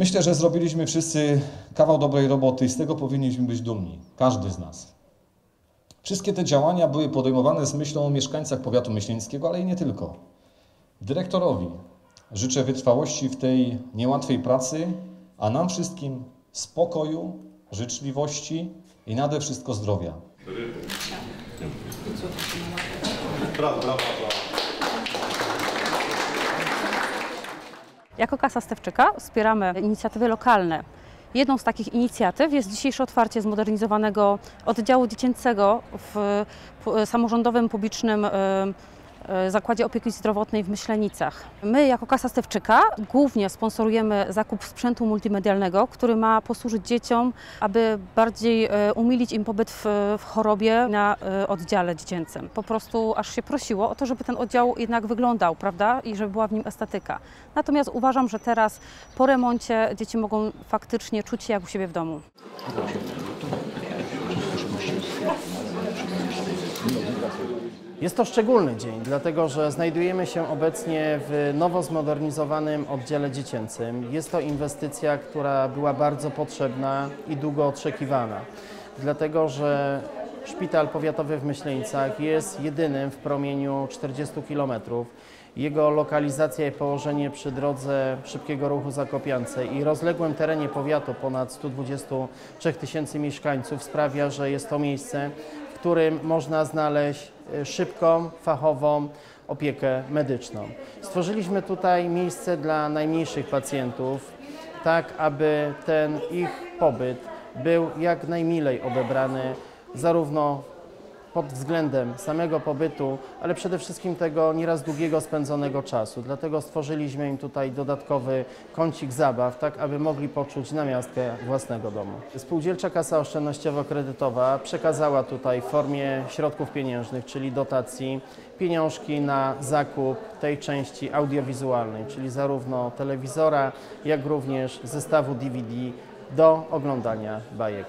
Myślę, że zrobiliśmy wszyscy kawał dobrej roboty i z tego powinniśmy być dumni. Każdy z nas. Wszystkie te działania były podejmowane z myślą o mieszkańcach powiatu myśleńskiego, ale i nie tylko. Dyrektorowi życzę wytrwałości w tej niełatwej pracy, a nam wszystkim spokoju, życzliwości i nade wszystko zdrowia. Jako Kasa Stewczyka wspieramy inicjatywy lokalne. Jedną z takich inicjatyw jest dzisiejsze otwarcie zmodernizowanego oddziału dziecięcego w samorządowym publicznym Zakładzie Opieki Zdrowotnej w Myślenicach. My jako Kasa Stewczyka głównie sponsorujemy zakup sprzętu multimedialnego, który ma posłużyć dzieciom, aby bardziej e, umilić im pobyt w, w chorobie na e, oddziale dziecięcym. Po prostu aż się prosiło o to, żeby ten oddział jednak wyglądał, prawda, i żeby była w nim estetyka. Natomiast uważam, że teraz po remoncie dzieci mogą faktycznie czuć się jak u siebie w domu. Jest to szczególny dzień, dlatego że znajdujemy się obecnie w nowo zmodernizowanym oddziale dziecięcym. Jest to inwestycja, która była bardzo potrzebna i długo oczekiwana, dlatego że szpital powiatowy w Myśleńcach jest jedynym w promieniu 40 km. Jego lokalizacja i położenie przy drodze szybkiego ruchu Zakopiance i rozległym terenie powiatu ponad 123 tysięcy mieszkańców sprawia, że jest to miejsce, którym można znaleźć e, szybką, fachową opiekę medyczną. Stworzyliśmy tutaj miejsce dla najmniejszych pacjentów, tak aby ten ich pobyt był jak najmilej odebrany, zarówno pod względem samego pobytu, ale przede wszystkim tego nieraz długiego spędzonego czasu. Dlatego stworzyliśmy im tutaj dodatkowy kącik zabaw, tak aby mogli poczuć namiastkę własnego domu. Spółdzielcza Kasa Oszczędnościowo-Kredytowa przekazała tutaj w formie środków pieniężnych, czyli dotacji, pieniążki na zakup tej części audiowizualnej, czyli zarówno telewizora, jak również zestawu DVD do oglądania bajek.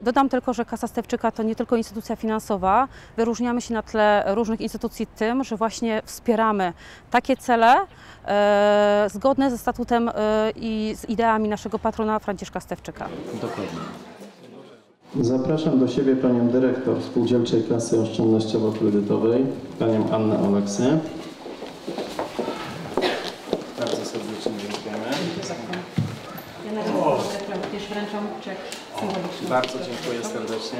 Dodam tylko, że Kasa Stewczyka to nie tylko instytucja finansowa. Wyróżniamy się na tle różnych instytucji tym, że właśnie wspieramy takie cele e, zgodne ze statutem e, i z ideami naszego patrona Franciszka Stewczyka. Zapraszam do siebie panią dyrektor Spółdzielczej Kasy Oszczędnościowo-Kredytowej, panią Annę Oleksę. Bardzo serdecznie dziękujemy. Ja na czek symboliczny. Bardzo dziękuję serdecznie.